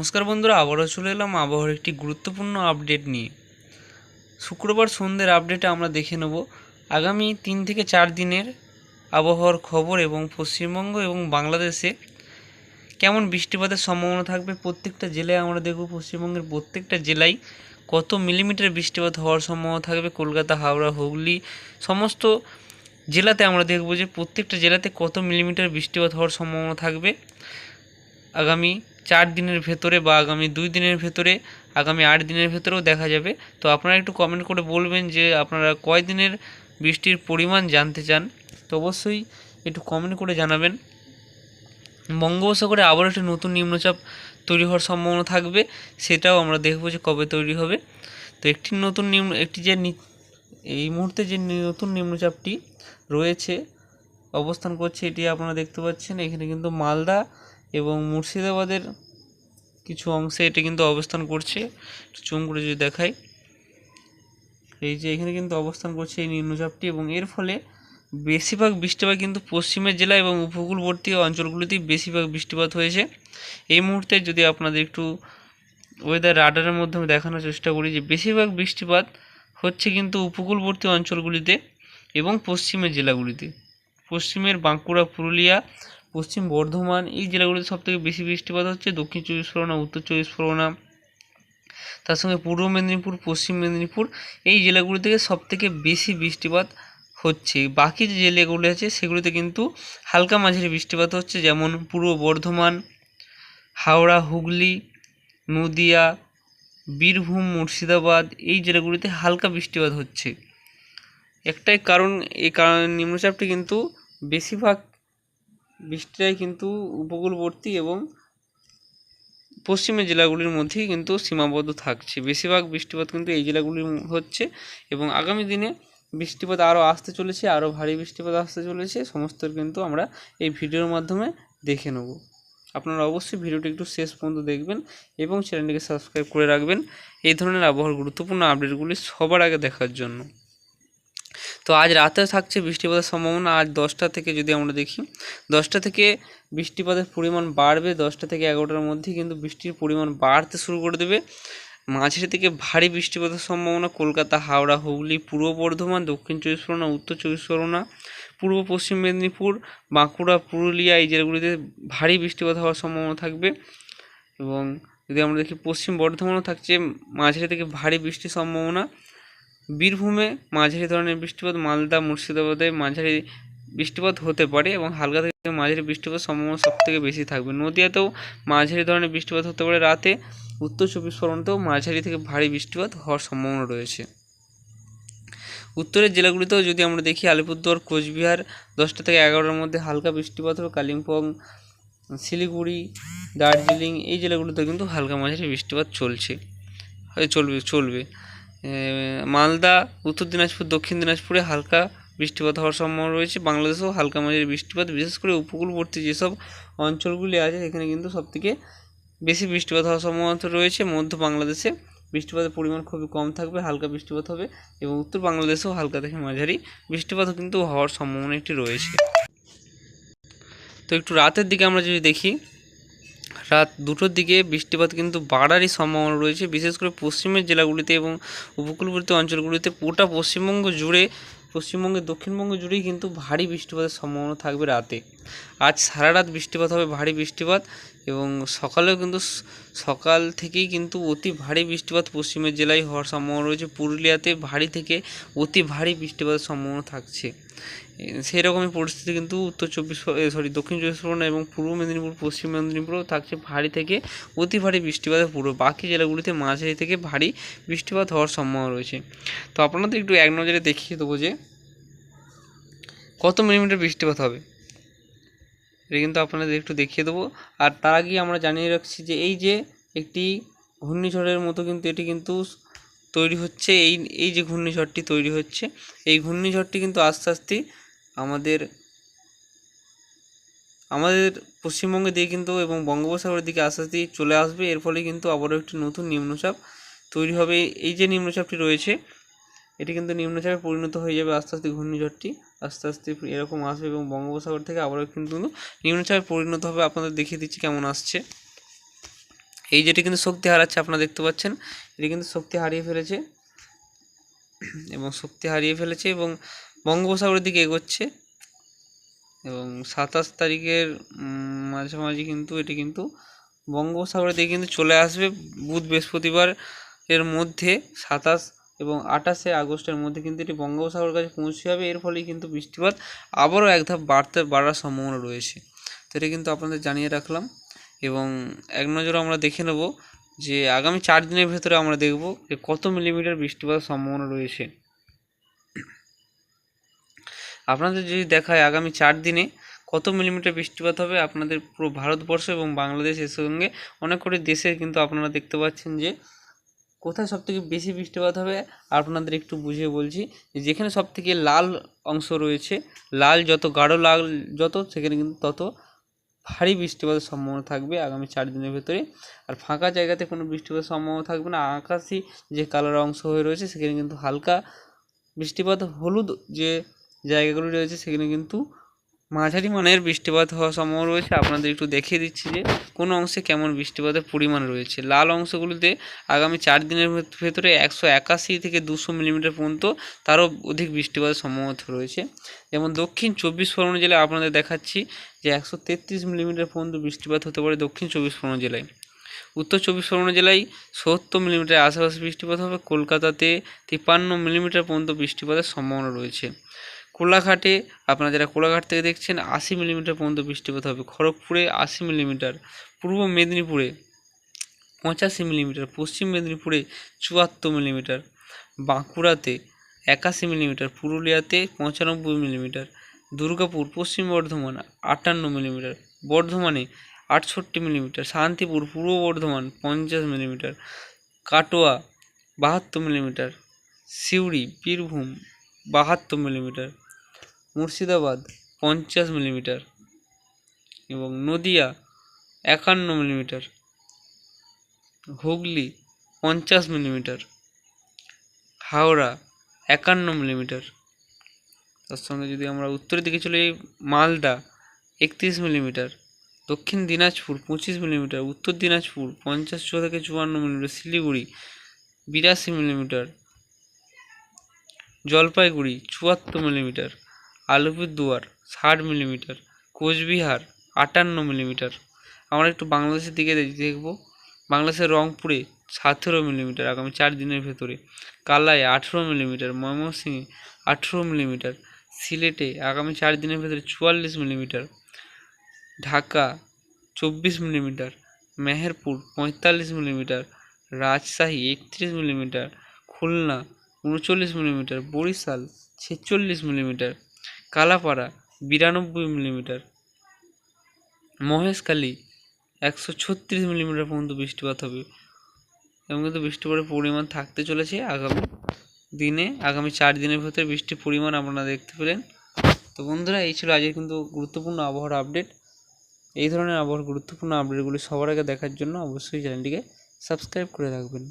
নমস্কার বন্ধুরা, আবারও চলে এলাম আবহাওয়ার একটি গুরুত্বপূর্ণ আপডেট নিয়ে। শুক্রবার সন্ধ্যের আপডেটে আমরা দেখে নেব। আগামী তিন থেকে চার দিনের আবহাওয়ার খবর এবং পশ্চিমবঙ্গ এবং বাংলাদেশে কেমন বৃষ্টিপাতের সম্ভাবনা থাকবে, প্রত্যেকটা জেলায় আমরা দেখব পশ্চিমবঙ্গের প্রত্যেকটা জেলায় কত মিলিমিটার বৃষ্টিপাত হওয়ার সম্ভাবনা থাকবে, কলকাতা, হাওড়া, হুগলি, সমস্ত জেলাতে আমরা দেখব যে প্রত্যেকটা জেলাতে কত মিলিমিটার বৃষ্টিপাত হওয়ার সম্ভাবনা থাকবে। আগামী চার দিনের ভেতরে বা আগামী দুই দিনের ভেতরে, আগামী আট দিনের ভেতরেও দেখা যাবে। তো আপনারা একটু কমেন্ট করে বলবেন যে আপনারা কয় দিনের বৃষ্টির পরিমাণ জানতে চান? তো অবশ্যই একটু কমেন্ট করে জানাবেন। বঙ্গোপসাগরে আবার একটি নতুন নিম্নচাপ তৈরি হওয়ার সম্ভাবনা থাকবে, সেটাও আমরা দেখব যে কবে তৈরি হবে। তো একটি নতুন নিম্ন, একটি যে এই মুহূর্তে যে নতুন নিম্নচাপটি রয়েছে, অবস্থান করছে, এটি আপনারা দেখতে পাচ্ছেন। এখানে কিন্তু মালদা এবং মুর্শিদাবাদের কিছু অংশে এটি কিন্তু অবস্থান করছে। জুম করে যদি দেখাই। এই যে এখানে কিন্তু অবস্থান করছে এই নিম্নচাপটি এবং এর ফলে বেশিরভাগ বৃষ্টিপাত কিন্তু পশ্চিমের জেলা এবং উপকূলবর্তী অঞ্চলগুলিতেই বেশিরভাগ বৃষ্টিপাত হয়েছে। এই মুহূর্তে যদি আপনাদের একটু ওয়েদার রাডারের মাধ্যমে দেখানোর চেষ্টা করি যে বেশিরভাগ বৃষ্টিপাত হচ্ছে কিন্তু উপকূলবর্তী অঞ্চলগুলিতে এবং পশ্চিমের জেলাগুলিতে। পশ্চিমের বাঁকুড়া, পুরুলিয়া পশ্চিম বর্ধমান, এই জেলাগুলিতে সবথেকে বেশি বৃষ্টিপাত হচ্ছে, দক্ষিণ চব্বিশ পরগনা, উত্তর চব্বিশ পরগনা, তার সঙ্গে পূর্ব মেদিনীপুর, পশ্চিম মেদিনীপুর, এই জেলাগুলি থেকে সবথেকে বেশি বৃষ্টিপাত হচ্ছে। বাকি যে জেলাগুলি আছে, সেগুলিতে কিন্তু হালকা মাঝারি বৃষ্টিপাত হচ্ছে, যেমন পূর্ব বর্ধমান, হাওড়া, হুগলি, নদিয়া, বীরভূম, মুর্শিদাবাদ, এই জেলাগুলিতে হালকা বৃষ্টিপাত হচ্ছে। একটাই কারণ, এই কারণ নিম্নচাপটি কিন্তু বেশিরভাগ বৃষ্টিটাই কিন্তু উপকূলবর্তী এবং পশ্চিমের জেলাগুলির মধ্যেই কিন্তু সীমাবদ্ধ থাকছে। বেশিরভাগ বৃষ্টিপাত কিন্তু এই জেলাগুলির হচ্ছে এবং আগামী দিনে বৃষ্টিপাত আরও আসতে চলেছে, আরও ভারী বৃষ্টিপাত আসতে চলেছে সমস্ত কিন্তু আমরা এই ভিডিওর মাধ্যমে দেখে নেব। আপনারা অবশ্যই ভিডিওটি একটু শেষ পর্যন্ত দেখবেন এবং চ্যানেলটিকে সাবস্ক্রাইব করে রাখবেন। এই ধরনের আবহাওয়ার গুরুত্বপূর্ণ আপডেটগুলি সবার আগে দেখার জন্য। তো আজ রাতে থাকছে বৃষ্টিপাতের সম্ভাবনা, আজ দশটা থেকে যদি আমরা দেখি, দশটা থেকে বৃষ্টিপাতের পরিমাণ বাড়বে, দশটা থেকে এগারোটার মধ্যেই কিন্তু বৃষ্টির পরিমাণ বাড়তে শুরু করে দেবে। মাঝের থেকে ভারী বৃষ্টিপাতের সম্ভাবনা, কলকাতা, হাওড়া, হুগলি, পূর্ব বর্ধমান, দক্ষিণ চব্বিশ পরগনা, উত্তর চব্বিশ পরগনা, পূর্ব পশ্চিম মেদিনীপুর, বাঁকুড়া, পুরুলিয়া এই জেলাগুলিতে ভারী বৃষ্টিপাত হওয়ার সম্ভাবনা থাকবে। এবং যদি আমরা দেখি, পশ্চিম বর্ধমানও থাকছে মাঝারি থেকে ভারী বৃষ্টির সম্ভাবনা। বীরভূমে মাঝারি ধরনের বৃষ্টিপাত, মালদা, মুর্শিদাবাদে মাঝারি বৃষ্টিপাত হতে পারে এবং হালকা থেকে মাঝারি বৃষ্টিপাত সম্ভাবনা সব থেকে বেশি থাকবে। নদিয়াতেও মাঝারি ধরনের বৃষ্টিপাত হতে পারে। রাতে উত্তর চব্বিশ পরগনাতেও মাঝারি থেকে ভারী বৃষ্টিপাত হওয়ার সম্ভাবনা রয়েছে। উত্তরের জেলাগুলিতেও যদি আমরা দেখি, আলিপুরদুয়ার, কোচবিহার, দশটা থেকে এগারোটার মধ্যে হালকা বৃষ্টিপাত হবে। কালিম্পং, শিলিগুড়ি, দার্জিলিং এই জেলাগুলিতে কিন্তু হালকা মাঝারি বৃষ্টিপাত চলছে। চলবে চলবে। মালদা, উত্তর দিনাজপুর, দক্ষিণ দিনাজপুরে হালকা বৃষ্টিপাত হওয়ার সম্ভাবনা রয়েছে। বাংলাদেশেও হালকা মাঝারি বৃষ্টিপাত, বিশেষ করে উপকূলবর্তী যেসব অঞ্চলগুলি আছে সেখানে কিন্তু সবথেকে বেশি বৃষ্টিপাত হওয়ার সম্ভাবনা রয়েছে। মধ্য বাংলাদেশে বৃষ্টিপাতের পরিমাণ খুবই কম থাকবে, হালকা বৃষ্টিপাত হবে এবং উত্তর বাংলাদেশেও হালকা থেকে মাঝারি বৃষ্টিপাতও কিন্তু হওয়ার সম্ভাবনা একটি রয়েছে। তো একটু রাতের দিকে আমরা যদি দেখি রাত দুটোর দিকে বৃষ্টিপাত কিন্তু বাড়ারই সম্ভাবনা রয়েছে, বিশেষ করে পশ্চিমের জেলাগুলিতে এবং উপকূলবর্তী অঞ্চলগুলিতে গোটা পশ্চিমবঙ্গ জুড়ে পশ্চিমবঙ্গে দক্ষিণবঙ্গ জুড়েই কিন্তু ভারী বৃষ্টিপাতের সম্ভাবনা থাকবে রাতে। আজ সারা রাত বৃষ্টিপাত হবে, ভারী বৃষ্টিপাত। এবং সকালেও কিন্তু সকাল থেকেই কিন্তু অতি ভারী বৃষ্টিপাত পশ্চিমের জেলায় হওয়ার সম্ভাবনা রয়েছে। পুরুলিয়াতে ভারী থেকে অতি ভারী বৃষ্টিপাতের সম্ভাবনা থাকছে। সেই রকমই পরিস্থিতি কিন্তু উত্তর চব্বিশ সরি দক্ষিণ চব্বিশ পরগনা এবং পূর্ব মেদিনীপুর, পশ্চিম মেদিনীপুরেও থাকছে ভারী থেকে অতি ভারী বৃষ্টিপাতের পুরো বাকি জেলাগুলিতে মাঝারি থেকে ভারী বৃষ্টিপাত হওয়ার সম্ভাবনা রয়েছে। তো আপনাদের একটু এক নজরে দেখিয়ে দেবো যে কত মিলিমিটার বৃষ্টিপাত হবে। এটা কিন্তু আপনাদের একটু দেখিয়ে দেবো। আর তার আগেই আমরা জানিয়ে রাখছি যে এই যে একটি ঘূর্ণিঝড়ের মতো কিন্তু এটি কিন্তু তৈরি হচ্ছে, এই এই যে ঘূর্ণিঝড়টি তৈরি হচ্ছে, এই ঘূর্ণিঝড়টি কিন্তু আস্তে আস্তে আমাদের আমাদের পশ্চিমবঙ্গের দিকে কিন্তু এবং বঙ্গোপসাগরের দিকে আস্তে আস্তে চলে আসবে। এর ফলে কিন্তু আবারও একটি নতুন নিম্নচাপ তৈরি হবে। এই যে নিম্নচাপটি রয়েছে, এটি কিন্তু নিম্নচাপে পরিণত হয়ে যাবে আস্তে আস্তে ঘূর্ণিঝড়টি। আস্তে আস্তে এরকম আসবে এবং বঙ্গোপসাগর থেকে আবারও কিন্তু নিম্নচাপে পরিণত হবে। আপনাদের দেখিয়ে দিচ্ছি কেমন আসছে। এই যেটি কিন্তু শক্তি হারাচ্ছে, আপনারা দেখতে পাচ্ছেন, এটি কিন্তু শক্তি হারিয়ে ফেলেছে এবং শক্তি হারিয়ে ফেলেছে এবং বঙ্গোপসাগরের দিকে এগোচ্ছে এবং সাতাশ তারিখের মাঝামাঝি কিন্তু এটি কিন্তু বঙ্গোপসাগরের দিকে কিন্তু চলে আসবে বুধ বৃহস্পতিবার এর মধ্যে। সাতাশ এবং আঠাশে আগস্টের মধ্যে কিন্তু এটি বঙ্গোপসাগরের কাছে পৌঁছে যাবে। এর ফলেই কিন্তু বৃষ্টিপাত আবারও এক ধাপ বাড়তে, বাড়ার সম্ভাবনা রয়েছে। তো এটা কিন্তু আপনাদের জানিয়ে রাখলাম এবং এক নজরে আমরা দেখে নেব যে আগামী চার দিনের ভেতরে আমরা দেখব যে কত মিলিমিটার বৃষ্টিপাতের সম্ভাবনা রয়েছে। আপনাদের যদি দেখায় আগামী চার দিনে কত মিলিমিটার বৃষ্টিপাত হবে, আপনাদের পুরো ভারতবর্ষ এবং বাংলাদেশ এর সঙ্গে অনেক কটি দেশের কিন্তু আপনারা দেখতে পাচ্ছেন যে কোথায় সবথেকে বেশি বৃষ্টিপাত হবে? আপনাদের একটু বুঝিয়ে বলছি। যেখানে সবথেকে লাল অংশ রয়েছে, লাল যত গাঢ় লাল যত, সেখানে কিন্তু তত ভারী বৃষ্টিপাতের সম্ভাবনা থাকবে আগামী চার দিনের ভেতরে। আর ফাঁকা জায়গাতে কোনো বৃষ্টিপাতের সম্ভাবনা থাকবে না। আকাশি যে কালার অংশ হয়ে রয়েছে, সেখানে কিন্তু হালকা বৃষ্টিপাত। হলুদ যে জায়গাগুলি রয়েছে, সেখানে কিন্তু মাঝারি মানের বৃষ্টিপাত হওয়ার সম্ভাবনা রয়েছে। আপনাদের একটু দেখিয়ে দিচ্ছি যে, কোন অংশে কেমন বৃষ্টিপাতের পরিমাণ রয়েছে। লাল অংশগুলিতে আগামী চার দিনের ভেত- ভেতরে একশো একাশি থেকে দুশো মিলিমিটার পর্যন্ত তারও অধিক বৃষ্টিপাতের সম্ভাবনা রয়েছে। যেমন দক্ষিণ চব্বিশ পরগনা জেলায় আপনাদের দেখাচ্ছি যে, একশো তেত্রিশ মিলিমিটার পর্যন্ত বৃষ্টিপাত হতে পারে দক্ষিণ চব্বিশ পরগনা জেলায়। উত্তর চব্বিশ পরগনা জেলায় সত্তর মিলিমিটার আশেপাশে বৃষ্টিপাত হবে। কলকাতাতে তিপ্পান্ন মিলিমিটার পর্যন্ত বৃষ্টিপাতের সম্ভাবনা রয়েছে। কোলাঘাটে, আপনারা যারা কোলাঘাট থেকে দেখছেন, আশি মিলিমিটার পর্যন্ত বৃষ্টিপাত হবে। খড়গপুরে আশি মিলিমিটার, পূর্ব মেদিনীপুরে পঁচাশি মিলিমিটার, পশ্চিম মেদিনীপুরে চুয়াত্তর মিলিমিটার, বাঁকুড়াতে একাশি মিলিমিটার, পুরুলিয়াতে পঁচানব্বই মিলিমিটার, দুর্গাপুর, পশ্চিম বর্ধমান আটান্ন মিলিমিটার, বর্ধমানে আটষট্টি মিলিমিটার, শান্তিপুর, পূর্ব বর্ধমান পঞ্চাশ মিলিমিটার, কাটোয়া বাহাত্তর মিলিমিটার, সিউড়ি, বীরভূম বাহাত্তর মিলিমিটার মুর্শিদাবাদ পঞ্চাশ মিলিমিটার এবং নদিয়া একান্ন মিলিমিটার। হুগলি পঞ্চাশ মিলিমিটার। হাওড়া একান্ন মিলিমিটার। তার সঙ্গে যদি আমরা উত্তরের দিকে চলে মালদা একত্রিশ মিলিমিটার। দক্ষিণ দিনাজপুর পঁচিশ মিলিমিটার। উত্তর দিনাজপুর পঞ্চাশ ছ থেকে চুয়ান্ন মিলিমিটার। শিলিগুড়ি বিরাশি মিলিমিটার। জলপাইগুড়ি চুয়াত্তর মিলিমিটার। আলিপুরদুয়ার ষাট মিলিমিটার, কোচবিহার, আটান্ন মিলিমিটার। আমরা একটু বাংলাদেশের দিকে দেখব। বাংলাদেশের রংপুরে সতেরো মিলিমিটার আগামী চার দিনের ভেতরে। কালায় আঠেরো মিলিমিটার, ময়মনসিংহে আঠেরো মিলিমিটার, সিলেটে আগামী চার দিনের ভেতরে চুয়াল্লিশ মিলিমিটার, ঢাকা চব্বিশ মিলিমিটার, মেহেরপুর পঁয়তাল্লিশ মিলিমিটার, রাজশাহী একত্রিশ মিলিমিটার, খুলনা উনচল্লিশ মিলিমিটার, বরিশাল ছেচল্লিশ মিলিমিটার। কালাপাড়া, বিরানব্বই মিলিমিটার। মহেশখালী, একশো ছত্রিশ মিলিমিটার পর্যন্ত বৃষ্টিপাত হবে এবং কিন্তু বৃষ্টিপাতের পরিমাণ থাকতে চলেছে আগামী দিনে। আগামী চার দিনের ভেতরে বৃষ্টির পরিমাণ আপনারা দেখতে পেলেন। তো বন্ধুরা, এই ছিল আজকের কিন্তু গুরুত্বপূর্ণ আবহাওয়ার আপডেট। এই ধরনের আবহাওয়ার গুরুত্বপূর্ণ আপডেটগুলি সবার আগে দেখার জন্য অবশ্যই চ্যানেলটিকে সাবস্ক্রাইব করে রাখবেন।